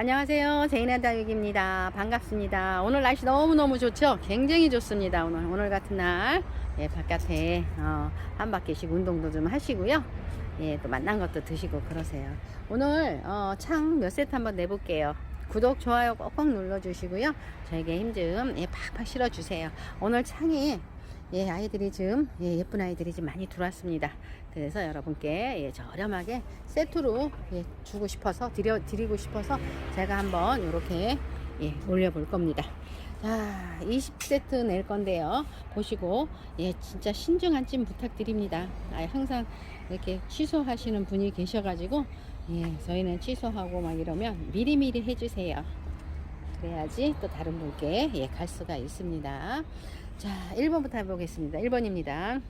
안녕하세요. 제이나 다육입니다. 반갑습니다. 오늘 날씨 너무너무 좋죠? 굉장히 좋습니다. 오늘, 오늘 같은 날, 예, 바깥에, 어, 한 바퀴씩 운동도 좀 하시고요. 예, 또 만난 것도 드시고 그러세요. 오늘, 어, 창 몇 세트 한번 내볼게요. 구독, 좋아요 꼭꼭 눌러주시고요. 저에게 힘 좀, 예, 팍팍 실어주세요. 오늘 창이 예, 아이들이 좀 예, 예쁜 아이들이 좀 많이 들어왔습니다. 그래서 여러분께 예, 저렴하게 세트로 예, 주고 싶어서 드려 드리고 싶어서 제가 한번 이렇게 예, 올려볼 겁니다. 자, 20세트 낼 건데요. 보시고 예, 진짜 신중한 찜 부탁드립니다. 아, 항상 이렇게 취소하시는 분이 계셔가지고 예, 저희는 취소하고 막 이러면 미리미리 해주세요. 그래야지 또 다른 분께 예, 갈 수가 있습니다. 자, 1번부터 해보겠습니다. 1번입니다.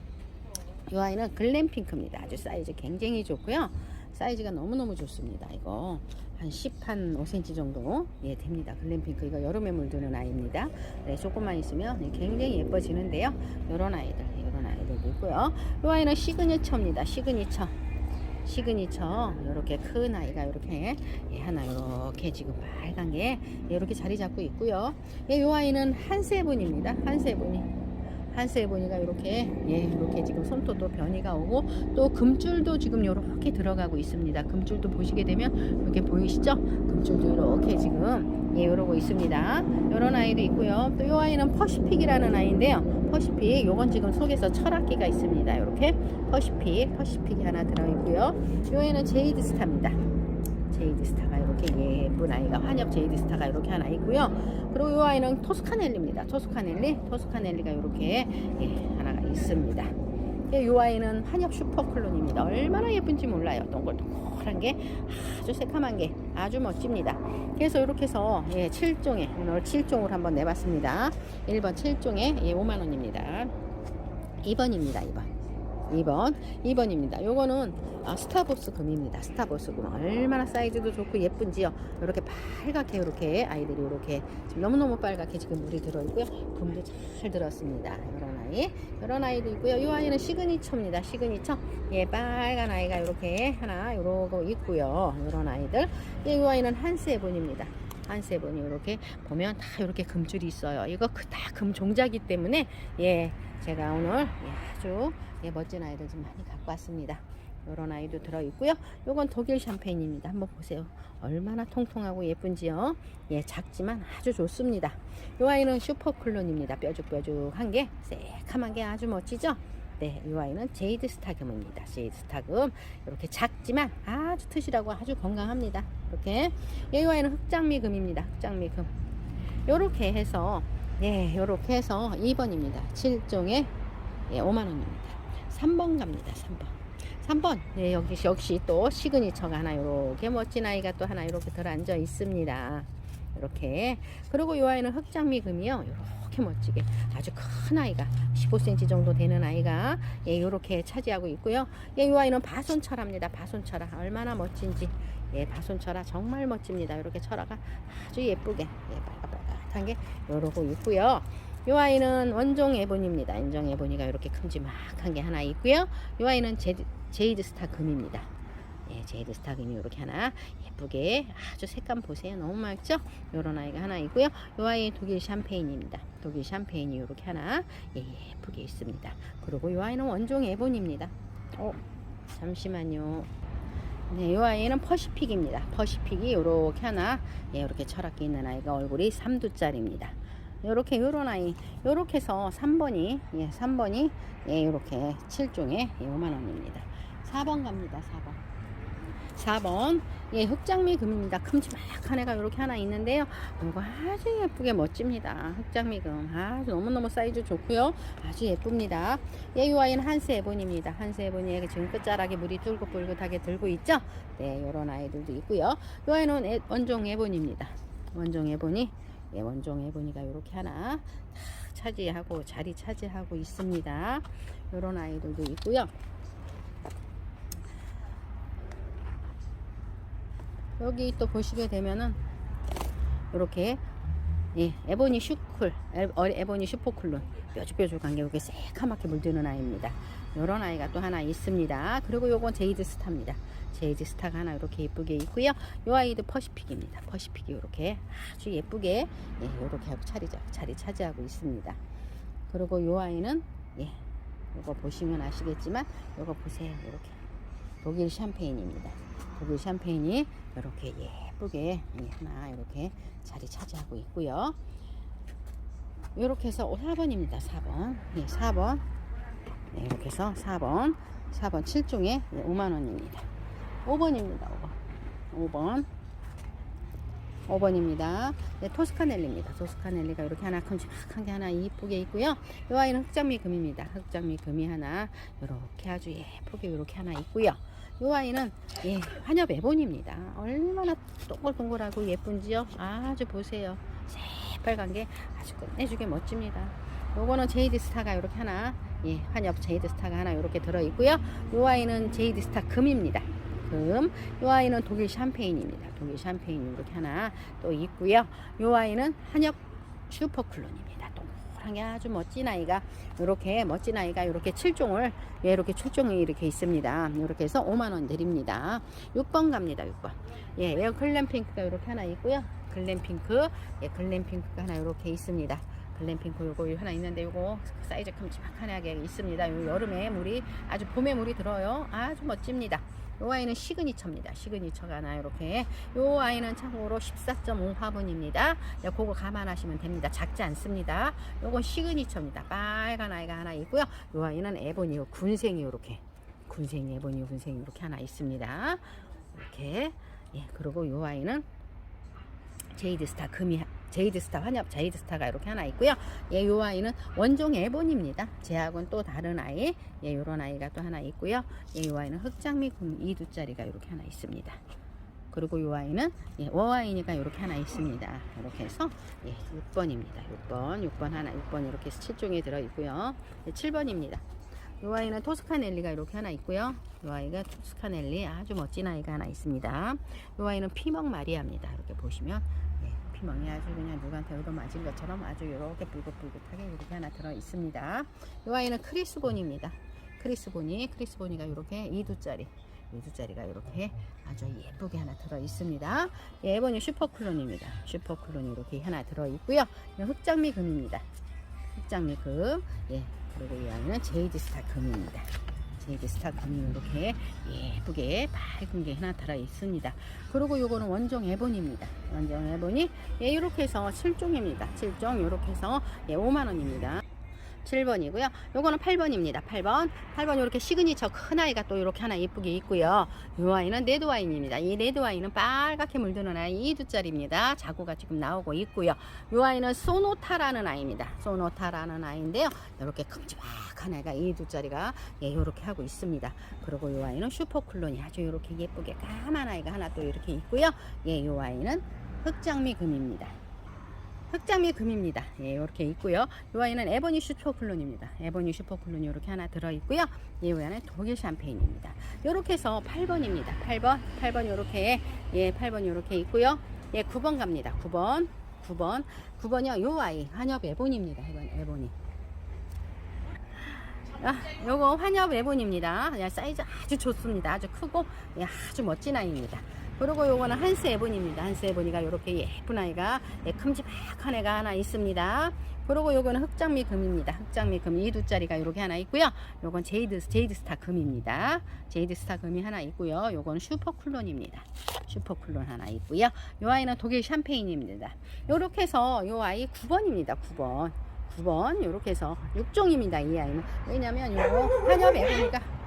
이 아이는 글램핑크입니다. 아주 사이즈 굉장히 좋고요. 사이즈가 너무너무 좋습니다. 이거 한 10, 한 5cm 정도 예, 됩니다. 글램핑크 이거 여름에 물드는 아이입니다. 네, 조금만 있으면 예, 굉장히 예뻐지는데요. 요런 아이들, 요런 아이들도 있고요. 이 아이는 시그니처입니다. 시그니처. 시그니처 이렇게 큰 아이가 이렇게 예, 하나 이렇게 지금 빨간 게 이렇게 자리 잡고 있고요. 예, 요 아이는 한세분입니다. 한세분이 한세분이가 이렇게 예 이렇게 지금 손톱도 변이가 오고 또 금줄도 지금 이렇게 들어가고 있습니다. 금줄도 보시게 되면 이렇게 보이시죠? 금줄도 이렇게 지금 예 이러고 있습니다. 이런 아이도 있고요. 또요 아이는 퍼시픽이라는 아이인데요. 퍼시픽 요건 지금 속에서 철학기가 있습니다. 이렇게 퍼시픽 퍼시픽이 하나 들어있고요. 요 아이는 제이드 스타입니다. 제이드 스타가 이렇게 예쁜 아이가 환엽 제이드 스타가 이렇게 하나 있고요. 그리고 이 아이는 토스카넬리입니다. 토스카넬리, 토스카넬리가 이렇게 예, 하나가 있습니다. 이 아이는 환엽 슈퍼클론입니다. 얼마나 예쁜지 몰라요. 동글동글한 게 아주 새카만 게 아주 멋집니다. 그래서 이렇게 해서 예, 7종에 오늘 7종을 한번 내봤습니다. 1번 7종에 예, 5만 원입니다. 2번입니다. 2번. 2번, 2번입니다. 요거는 아, 스타보스 금입니다. 스타보스 금. 얼마나 사이즈도 좋고 예쁜지요. 이렇게 빨갛게 이렇게 아이들이 이렇게 지금 너무너무 빨갛게 지금 물이 들어있고요. 금도 잘 들었습니다. 이런 아이. 이런 아이도 있고요. 이 아이는 시그니처입니다. 시그니처. 예, 빨간 아이가 이렇게 하나 요러고 있고요. 이런 아이들. 예, 이 아이는 한세본입니다. 한세본이 이렇게 보면 다 이렇게 금줄이 있어요. 이거 그다금 종자기 때문에 예, 제가 오늘 예, 아주 예, 멋진 아이들 좀 많이 갖고 왔습니다. 이런 아이도 들어있고요. 요건 독일 샴페인입니다. 한번 보세요. 얼마나 통통하고 예쁜지요. 예, 작지만 아주 좋습니다. 이 아이는 슈퍼클론입니다. 뾰족뾰족한 게 새카만 게 아주 멋지죠. 네, 이 아이는 제이드 스타금입니다. 제이드 스타금 이렇게 작지만 아주 튼실하고 아주 건강합니다. 이렇게 이 아이는 흑장미금입니다. 흑장미금 이렇게 해서 예, 이렇게 해서 2번입니다. 7종에 예, 5만 원입니다. 3번 갑니다. 3번. 3번. 네, 여기 역시 또 시그니처가 하나 이렇게 멋진 아이가 또 하나 이렇게 들어 앉아 있습니다. 이렇게. 그리고 이 아이는 흑장미금이요. 이렇게 멋지게 아주 큰 아이가 15cm 정도 되는 아이가 예, 이렇게 차지하고 있고요. 예, 이 아이는 바손철합니다. 바손철화 얼마나 멋진지. 예, 바손철화 정말 멋집니다. 이렇게 철화가 아주 예쁘게 예, 빨갛빨갛한 게 이러고 있고요. 이 아이는 원종 에본입니다. 원종 에본이가 이렇게 큼지막한 게 하나 있고요. 이 아이는 제드, 제이드 스타 금입니다. 예, 제이드 스타 금이 이렇게 하나 예 쁘게 아주 색감 보세요. 너무 맑죠? 이런 아이가 하나 있고요. 이 아이 독일 샴페인입니다. 독일 샴페인이 이렇게 하나 예, 예쁘게 있습니다. 그리고 이 아이는 원종 에본입니다. 어, 잠시만요. 네, 이 아이는 퍼시픽입니다. 퍼시픽이 이렇게 하나, 예, 이렇게 철학기 있는 아이가 얼굴이 3두짜리입니다. 요렇게 요런 아이 요렇게 해서 3번이 예 3번이 예 요렇게 7종에 예, 5만원입니다 4번 갑니다 4번 4번. 예 흑장미 금입니다. 큼지막한 애가 요렇게 하나 있는데요. 요거 아주 예쁘게 멋집니다. 흑장미 금. 아주 너무너무 사이즈 좋고요. 아주 예쁩니다. 예요 아이는 한스 에본입니다. 한스 에본이 지금 끝자락에 물이 뚫긋불긋하게 들고 있죠? 네 요런 아이들도 있고요. 요 아이는 에, 원종 에본입니다. 원종 에본이 예, 원종 해보니까 이렇게 하나 탁 차지하고 자리 차지하고 있습니다. 이런 아이들도 있고요. 여기 또 보시게 되면은 이렇게 예, 에보니 슈쿨, 에, 어, 에보니 슈퍼쿨론 뾰족뾰족한 게 이렇게 새카맣게 물드는 아이입니다. 요런 아이가 또 하나 있습니다. 그리고 요건 제이드 스타입니다. 제이드 스타가 하나 이렇게 예쁘게 있고요. 요 아이도 퍼시픽입니다. 퍼시픽이 이렇게 아주 예쁘게 예, 이렇게 하고 자리, 자리 차지하고 있습니다. 그리고 요 아이는 예, 요거 보시면 아시겠지만 요거 보세요. 이렇게 독일 샴페인입니다. 독일 샴페인이 이렇게 예쁘게 예, 하나 이렇게 자리 차지하고 있고요. 이렇게 해서 4번입니다. 4번. 예, 4번. 네, 이렇게 해서 4번. 4번 7종에 5만원입니다. 5번입니다. 5번. 5번. 5번입니다. 네, 토스카넬리입니다. 토스카넬리가 이렇게 하나 큼지막한 게 하나 이쁘게 있고요. 이 아이는 흑장미 금입니다. 흑장미 금이 하나 이렇게 아주 예쁘게 이렇게 하나 있고요. 이 아이는 예, 환엽 에본입니다. 얼마나 동글동글하고 예쁜지요. 아주 보세요. 새빨간 게 아주 끝내주게 멋집니다. 요거는 제이드 스타가 이렇게 하나 예, 환엽 제이드 스타가 하나 이렇게 들어 있고요. 요 아이는 제이드 스타 금입니다. 금. 요 아이는 독일 샴페인입니다. 독일 샴페인 이렇게 하나 또 있고요. 요 아이는 한엽 슈퍼클론입니다. 게 아주 멋진 아이가 이렇게 멋진 아이가 이렇게 7종을 예, 이렇게 출종이 이렇게 있습니다. 이렇게 해서 5만 원 드립니다. 6번 갑니다. 6번. 예, 에어 글램핑크가 이렇게 하나 있고요. 글램핑크, 예, 글램핑크가 하나 이렇게 있습니다. 글램핑크 요거 하나 있는데 요거 사이즈 큼지막하게 있습니다. 요 여름에 물이 아주 봄에 물이 들어요. 아주 멋집니다. 요 아이는 시그니처입니다. 시그니처가 하나 이렇게 요 아이는 참고로 14.5 화분입니다. 야, 그거 감안하시면 됩니다. 작지 않습니다. 요건 시그니처입니다. 빨간 아이가 하나 있고요. 요 아이는 에보니오 군생이 이렇게 군생이 에보니오 군생이 이렇게 하나 있습니다. 이렇게 예 그리고 요 아이는 제이드스타 금이 제이드스타 환엽 제이드스타가 이렇게 하나 있고요. 예, 요 아이는 원종 에본입니다. 제하고는 또 다른 아이, 예, 요런 아이가 또 하나 있고요. 예, 요 아이는 흑장미 금 2두짜리가 이렇게 하나 있습니다. 그리고 요 아이는 예, 워아이니가 이렇게 하나 있습니다. 이렇게 해서 예, 6번입니다. 6번, 6번 하나, 6번 이렇게 해서 7종에 들어 있고요. 예, 7번입니다. 요 아이는 토스카넬리가 이렇게 하나 있고요. 요 아이가 토스카넬리 아주 멋진 아이가 하나 있습니다. 요 아이는 피멍 마리아입니다. 이렇게 보시면 예, 피멍이 아주 그냥 누구한테 얻어 맞은 것처럼 아주 이렇게 붉긋붉긋하게 이렇게 하나 들어 있습니다. 요 아이는 크리스본입니다. 크리스본이 크리스본이가 이렇게 2두짜리 2두짜리가 이렇게 아주 예쁘게 하나 들어 있습니다. 예, 이번이 슈퍼클론입니다. 슈퍼클론이 이렇게 하나 들어 있고요. 흑장미 금입니다. 흑장미 금. 예, 그리고 이 아이는 제이드 스타 금입니다. 제이드 스타 금이 이렇게 예쁘게 밝은 게 하나 들어 있습니다. 그리고 요거는 원종 에본입니다. 원종 에본이 예, 이렇게 해서 7종입니다. 7종 이렇게 해서 예, 5만 원입니다. 7번이고요. 요거는 8번입니다. 8번. 8번 이렇게 시그니처 큰 아이가 또 이렇게 하나 예쁘게 있고요. 요 아이는 레드 와인입니다. 이 레드 와인은 빨갛게 물드는 아이 2두짜리입니다. 자구가 지금 나오고 있고요. 요 아이는 소노타라는 아이입니다. 소노타라는 아이인데요. 이렇게 큼지막한 아이가 2두짜리가 예, 이렇게 하고 있습니다. 그리고 요 아이는 슈퍼클론이 아주 이렇게 예쁘게 까만 아이가 하나 또 이렇게 있고요. 예, 요 아이는 흑장미 금입니다. 흑장미 금입니다. 예, 이렇게 있고요. 이 아이는 에버니 슈퍼클론입니다. 에버니 슈퍼클론이 이렇게 하나 들어 있고요. 이 아이는 독일 샴페인입니다. 이렇게 해서 8번입니다. 8번, 8번 이렇게 예, 8번 이렇게 있고요. 예, 9번 갑니다. 9번, 9번, 9번이요. 요 아이 한엽 에본입니다. 에본, 에본이. 아, 요거 환엽 에본입니다. 예, 사이즈 아주 좋습니다. 아주 크고 예, 아주 멋진 아이입니다. 그리고 요거는 한스 에본입니다. 한스 에본이가 이렇게 예쁜 아이가 예, 큼지막한 애가 하나 있습니다. 그리고 요거는 흑장미 금입니다. 흑장미 금 2두짜리가 이렇게 하나 있고요. 요건 제이드, 제이드 스타 금입니다. 제이드 스타 금이 하나 있고요. 요거는 슈퍼쿨론입니다. 슈퍼쿨론 하나 있고요. 요 아이는 독일 샴페인입니다. 요렇게 해서 요 아이 9번입니다. 9번. 9번 요렇게 해서 6종입니다. 이 아이는. 왜냐면 요거 한엽 에 보니까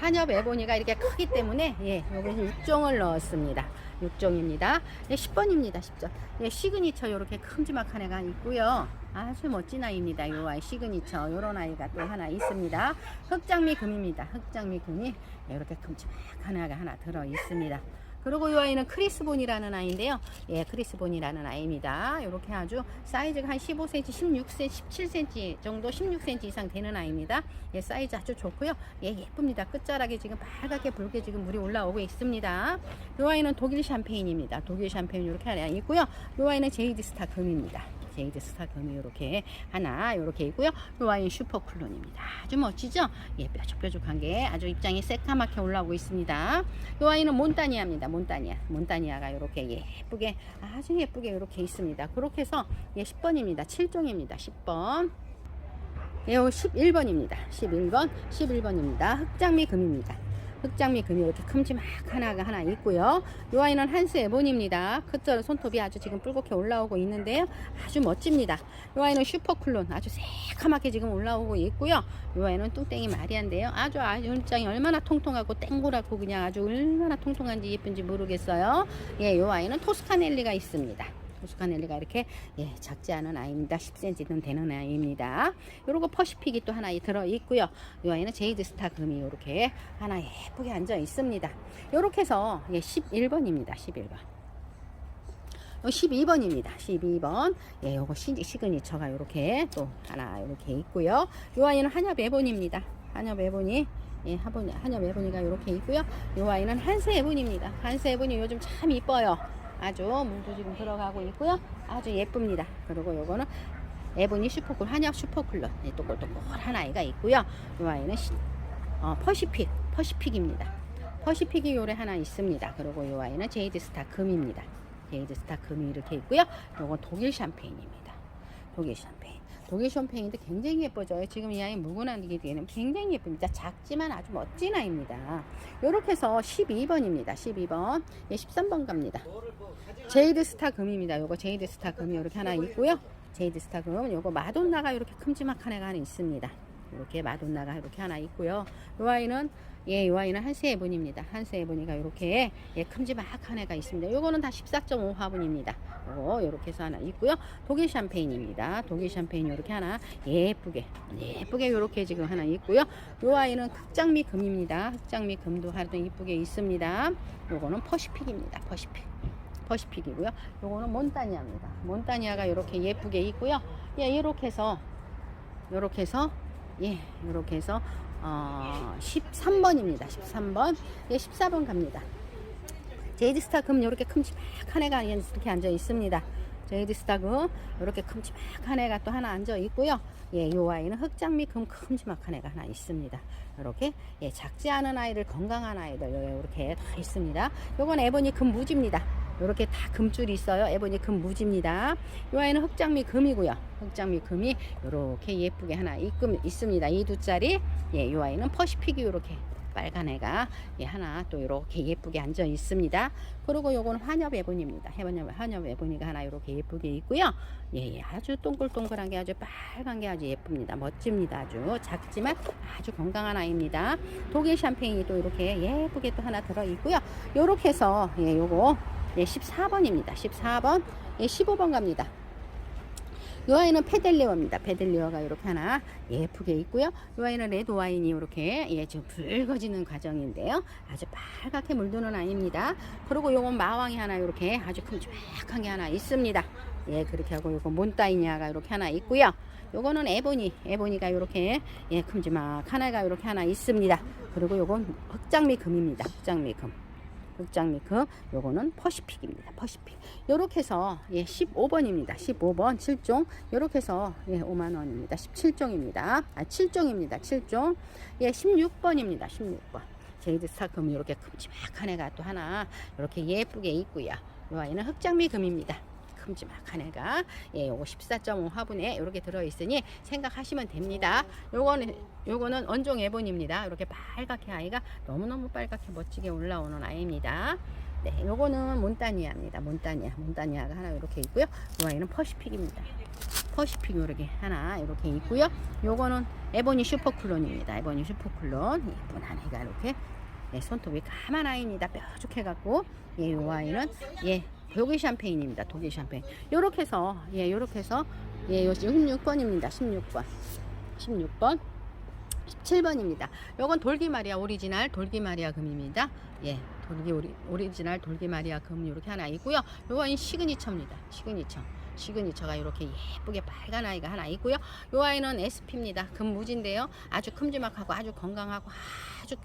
한엽 에보니가 이렇게 크기 때문에 예, 요거 6종을 넣었습니다. 6종입니다. 예, 10번입니다. 10점. 예, 시그니처 이렇게 큼지막한 애가 있고요. 아주 멋진 아이입니다. 요 아이 시그니처 요런 아이가 또 하나 있습니다. 흑장미 금입니다. 흑장미 금이 이렇게 큼지막한 애가 하나 들어 있습니다. 그리고 이 아이는 크리스본이라는 아이인데요. 예, 크리스본이라는 아이입니다. 이렇게 아주 사이즈가 한 15cm, 16cm, 17cm 정도, 16cm 이상 되는 아이입니다. 예, 사이즈 아주 좋고요. 예, 예쁩니다. 끝자락에 지금 빨갛게 붉게 지금 물이 올라오고 있습니다. 이 아이는 독일 샴페인입니다. 독일 샴페인 이렇게 하나 있고요. 이 아이는 제이드 스타 금입니다. 제이드 스타 금이 이렇게 하나 이렇게 있고요. 요 와인 슈퍼 쿨론입니다. 아주 멋지죠? 예, 뾰족뾰족한 게 아주 입장이 새까맣게 올라오고 있습니다. 요 와인은 몬타니아입니다. 몬타니아. 몬타니아가 이렇게 예쁘게 아주 예쁘게 이렇게 있습니다. 그렇게 해서 예, 10번입니다. 7종입니다. 10번. 예, 11번입니다. 11번, 11번입니다. 흑장미 금입니다. 흑장미 금이 이렇게 큼지막 하나가 하나 있고요. 이 아이는 한스 에본입니다. 끝절 손톱이 아주 지금 뿔겋게 올라오고 있는데요. 아주 멋집니다. 이 아이는 슈퍼쿨론 아주 새카맣게 지금 올라오고 있고요. 이 아이는 뚱땡이 마리아인데요. 아주 아주 입장이 얼마나 통통하고 땡그랗고 그냥 아주 얼마나 통통한지 예쁜지 모르겠어요. 예, 이 아이는 토스카넬리가 있습니다. 토스카넬리가 이렇게 예, 작지 않은 아이입니다. 10cm는 되는 아이입니다. 요러고 퍼시픽이 또 하나 들어 있고요. 이 아이는 제이드 스타 금이 이렇게 하나 예쁘게 앉아 있습니다. 요렇게 해서 예, 11번입니다. 11번. 요 12번입니다. 12번. 예, 요거 시, 시그니처가 이렇게 또 하나 이렇게 있고요. 요 아이는 한엽 에본입니다. 한엽 에본이 예, 한번 한엽 에본이가 이렇게 있고요. 요 아이는 한스 에본입니다. 한스 에본이 요즘 참 이뻐요. 아주 물도 지금 들어가고 있고요. 아주 예쁩니다. 그리고 요거는 에보니 슈퍼쿨 한약 슈퍼쿨러 네, 또골또골한 아이가 있고요. 이 아이는 시, 어, 퍼시픽 퍼시픽입니다. 퍼시픽이 요래 하나 있습니다. 그리고 이 아이는 제이드 스타 금입니다. 제이드 스타 금이 이렇게 있고요. 요건 독일 샴페인입니다. 독일 샴페인. 독일 샴페인도 굉장히 예뻐져요. 지금 이 아이 무근하기에는 굉장히 예쁩니다. 작지만 아주 멋진 아이입니다. 요렇게 해서 12번입니다. 12번. 예, 13번 갑니다. 제이드 스타 금입니다. 요거 제이드 스타 금이 이렇게 하나 있고요. 제이드 스타 금 요거 마돈나가 이렇게 큼지막한 애가 하나 있습니다. 이렇게 마돈나가 이렇게 하나 있고요. 요 아이는 예, 요 아이는. 한스 에본이가 이렇게 예, 큼지막한 애가 있습니다. 요거는 다 14.5 화분입니다. 요거 요렇게 해서 하나 있고요. 독일 샴페인입니다. 독일 샴페인 요렇게 하나 예쁘게 예쁘게 요렇게 지금 하나 있고요. 요 아이는 흑장미 금입니다. 흑장미 금도 하나 이쁘게 있습니다. 요거는 퍼시픽입니다. 퍼시픽. 퍼시픽이고요. 요거는 몬타니아입니다. 몬타니아가 이렇게 예쁘게 있고요. 예, 이렇게 해서 이렇게 해서 예, 이렇게 해서 어, 13번입니다. 13번. 예, 14번 갑니다. 제이드 스타금 이렇게 큼지막한 애가 이렇게 앉아 있습니다. 제이드 스타금 이렇게 큼지막한 애가 또 하나 앉아 있고요. 예, 요 아이는 흑장미 금 큼지막한 애가 하나 있습니다. 이렇게 예, 작지 않은 아이들 건강한 아이들 이렇게 다 있습니다. 요건 에보니 금 무지입니다. 이렇게 다 금줄이 있어요. 에보니 금 무지입니다. 이 아이는 흑장미 금이고요. 흑장미 금이 이렇게 예쁘게 하나 있금, 있습니다. 이 두 짜리. 예, 이 아이는 퍼시픽이 이렇게 빨간 애가 예, 하나 또 이렇게 예쁘게 앉아 있습니다. 그리고 요건 환엽 에보니입니다. 해번엽 환엽 에보니가 하나 이렇게 예쁘게 있고요. 예, 예, 아주 동글동글한 게 아주 빨간 게 아주 예쁩니다. 멋집니다. 아주 작지만 아주 건강한 아이입니다. 독일 샴페인이 또 이렇게 예쁘게 또 하나 들어 있고요. 요렇게 해서 예, 요거 예, 14번입니다. 14번. 예, 15번 갑니다. 이 아이는 페델리어입니다. 페델리어가 이렇게 하나 예쁘게 있고요. 이 아이는 레드 와인이 이렇게 예, 좀 붉어지는 과정인데요. 아주 빨갛게 물드는 아이입니다. 그리고 요건 마왕이 하나 이렇게 아주 큼지막한 게 하나 있습니다. 예, 그렇게 하고 요거 몬타이니아가 이렇게 하나 있고요. 요거는 에보니, 에보니가 이렇게 예, 큼지막 하나가 이렇게 하나 있습니다. 그리고 요건 흑장미 금입니다. 흑장미 금. 흑장미금 요거는 퍼시픽입니다. 퍼시픽. 요렇게 해서 예, 15번입니다. 15번 7종. 요렇게 해서 예, 5만 원입니다. 17종입니다. 아, 7종입니다. 7종. 예, 16번입니다. 16번. 제이드 스타금 이렇게 큼지막한 애가 또 하나 이렇게 예쁘게 있고요. 요 아이는 흑장미금입니다. 큼지막한 애가 예, 요거 14.5 화분에 이렇게 들어 있으니 생각하시면 됩니다. 요거는 요거는 원종 에본입니다. 이렇게 빨갛게 아이가 너무너무 빨갛게 멋지게 올라오는 아이입니다. 네, 요거는 몬타니아입니다. 몬타니아. 몬타니아가 하나 이렇게 있고요. 요 아이는 퍼시픽입니다. 퍼시픽 이렇게 하나 이렇게 있고요. 요거는 에보니 슈퍼쿨론입니다. 에보니 슈퍼쿨론 예쁜 한 애가 이렇게 예, 손톱이 까만 아이입니다. 뾰족해 갖고 예, 요 아이는 예, 독일 샴페인입니다. 독일 샴페인. 요렇게 해서 예, 요렇게 해서 예, 요 16번입니다. 16번. 16번. 17번입니다. 요건 돌기마리아 오리지널 돌기마리아 금입니다. 예, 돌기 오리, 오리지널 돌기마리아 금 이렇게 하나 있고요. 요건 시그니처입니다. 시그니처. 시그니처가 이렇게 예쁘게 빨간 아이가 하나 있고요. 요 아이는 SP입니다. 금무지인데요. 아주 큼지막하고 아주 건강하고 아주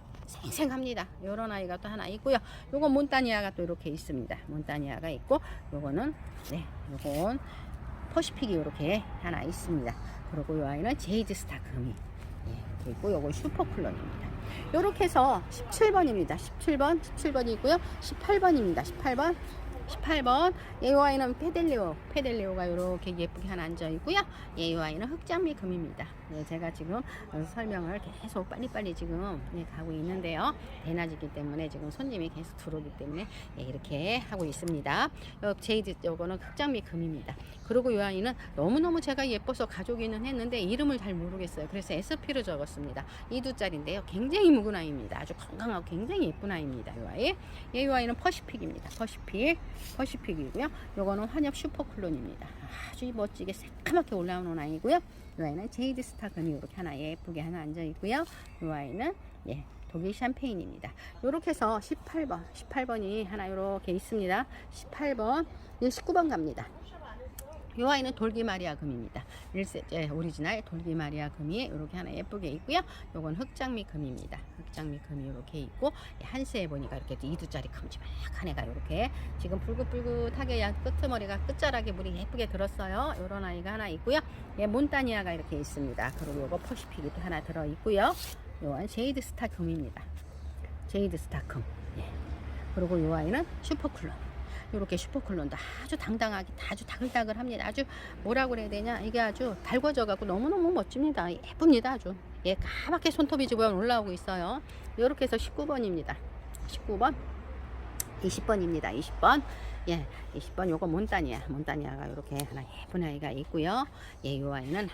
생생합니다. 요런 아이가 또 하나 있고요. 요건 몬타니아가 또 이렇게 있습니다. 몬타니아가 있고 요거는 네, 요건 퍼시픽이 이렇게 하나 있습니다. 그리고 이 아이는 제이드 스타 금이 예, 있고 요건 슈퍼쿨런입니다. 이렇게 해서 17번입니다. 17번, 17번이고요. 18번입니다. 18번. 18번. 예, 이 아이는 페델리오. 페델리오가 이렇게 예쁘게 하나 앉아 있고요. 예, 이 아이는 흑장미 금입니다. 예, 제가 지금 어, 설명을 계속 빨리빨리 지금 예, 가고 있는데요. 대낮이기 때문에 지금 손님이 계속 들어오기 때문에 예, 이렇게 하고 있습니다. 요 제이드 요거는 흑장미 금입니다. 그리고 이 아이는 너무너무 제가 예뻐서 가져오기는 했는데 이름을 잘 모르겠어요. 그래서 SP로 적었습니다. 2두짜리인데요. 굉장히 묵은 아이입니다. 아주 건강하고 굉장히 예쁜 아이입니다 이 아이. 예, 이 아이는 퍼시픽입니다. 퍼시픽 퍼시픽이고요. 요거는 환엽 슈퍼클론입니다. 아주 멋지게 새까맣게 올라오는 아이고요. 이 아이는 제이드 스타금이 이렇게 하나 예쁘게 하나 앉아 있고요. 이 아이는 예, 독일 샴페인입니다. 이렇게 해서 18번, 18번이 하나 이렇게 있습니다. 18번, 예, 19번 갑니다. 이 아이는 돌기 마리아 금입니다. 1세제 오리지널 돌기 마리아 금이 이렇게 하나 예쁘게 있고요. 요건 흑장미 금입니다. 흑장미 금이 이렇게 있고 한스에 보니까 이렇게 2두짜리 큼지막한 애가 이렇게 지금 붉긋붉긋하게 양 끄트머리가 끝자락에 물이 예쁘게 들었어요. 요런 아이가 하나 있고요. 예, 몬타니아가 이렇게 있습니다. 그리고 요거 퍼시픽이 또 하나 들어 있고요. 요건 제이드 스타 금입니다. 제이드 스타 금. 예. 그리고 요 아이는 슈퍼쿨런. 이렇게 슈퍼클론도 아주 당당하게 아주 다글다글합니다. 아주 뭐라 그래야 되냐 이게 아주 달궈져 갖고 너무너무 멋집니다. 예쁩니다 아주. 예 까맣게 손톱이 지금 올라오고 있어요. 이렇게 해서 19번입니다. 19번 20번입니다. 20번 예 20번 요거 몬타니아 몬타니아가 이렇게 하나 예쁜 아이가 있고요. 예 요 아이는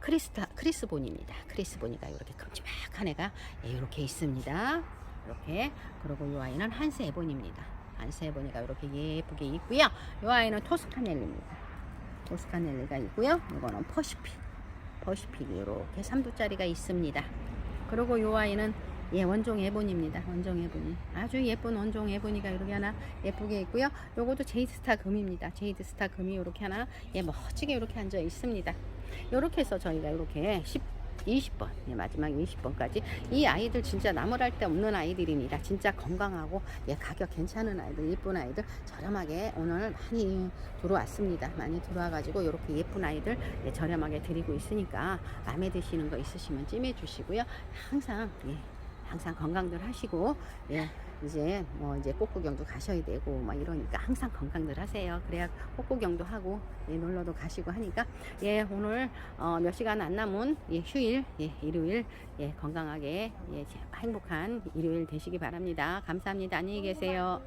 크리스타 크리스본입니다. 크리스본이가 이렇게 큼지막한 애가 예, 이렇게 있습니다. 이렇게 그리고 요 아이는 한스 에본입니다. 안세보니가 이렇게 예쁘게 있고요. 이 아이는 토스카넬리입니다. 토스카넬리가 있고요. 이거는 퍼시픽. 퍼시픽이 이렇게 3두짜리가 있습니다. 그리고 이 아이는 예, 원종 에본입니다. 원종 에본이. 아주 예쁜 원종 에본이가 이렇게 하나 예쁘게 있고요. 요것도 제이드스타 금입니다. 제이드스타 금이 이렇게 하나 예, 멋지게 이렇게 앉아 있습니다. 이렇게 해서 저희가 이렇게 10 20번, 예, 마지막 20번까지 이 아이들 진짜 나무랄 데 없는 아이들입니다. 진짜 건강하고 예, 가격 괜찮은 아이들, 예쁜 아이들 저렴하게 오늘 많이 들어왔습니다. 많이 들어와 가지고 이렇게 예쁜 아이들 예, 저렴하게 드리고 있으니까 마음에 드시는 거 있으시면 찜해 주시고요. 항상 예, 항상 건강들 하시고 예. 이제 뭐 이제 꽃구경도 가셔야 되고 막 이러니까 항상 건강들 하세요. 그래야 꽃구경도 하고 예, 놀러도 가시고 하니까 예 오늘 어, 몇 시간 안 남은 예, 휴일 예, 일요일 예, 건강하게 예, 행복한 일요일 되시기 바랍니다. 감사합니다. 안녕히 계세요.